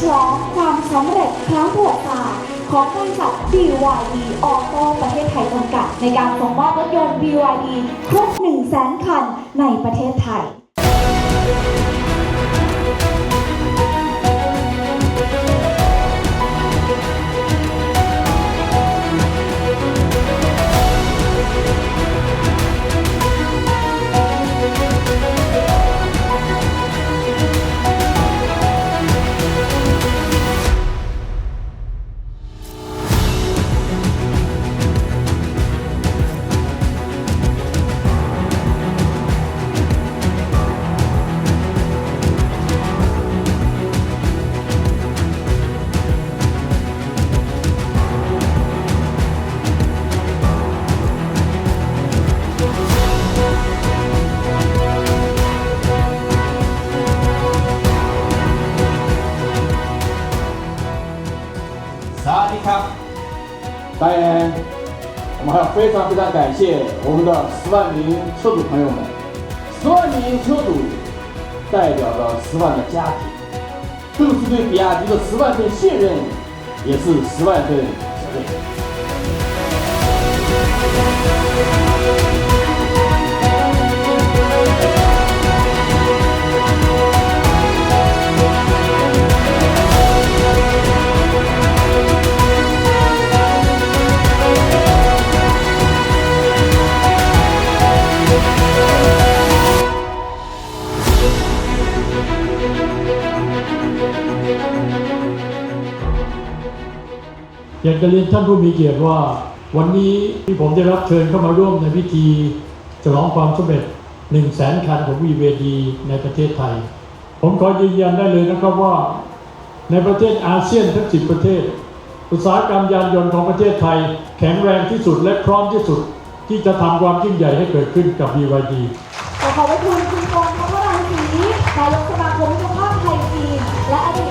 พร้อมความสำเร็จครั้งประวัติศาสตร์ของบริษัท BYD Auto ประเทศไทยจำกัด ในการส่งมอบรถยนต์ BYD ครบ1 0 0 0 0แสนคันในประเทศไทย 萨迪卡，当然，我们还要非常非常感谢我们的十万名车主朋友们，十万名车主代表着十万的家庭，更是对比亚迪的十万份信任，也是十万份责任。 อยากจะเรียนท่านผู้มีเกียรติว่า วันนี้ที่ผมได้รับเชิญเข้ามาร่วมในพิธีฉลองความสำเร็จ1 0 0 0 0แสนคันของ VVD ในประเทศไทย ผมขอยืนยันได้เลยนะครับว่า ในประเทศอาเซียนทั้ง 10 ประเทศ อุตสาหกรรมยานยนต์ของประเทศไทย แข็งแรงที่สุดและพร้อมที่สุด ที่จะทำความยิ่งใหญ่ให้เกิดขึ้นกับ BYD ขอขอบพระคุณคุณกรพัฒนาศรีนายกสมาคมมิตรภาพไทยจีนและอดีต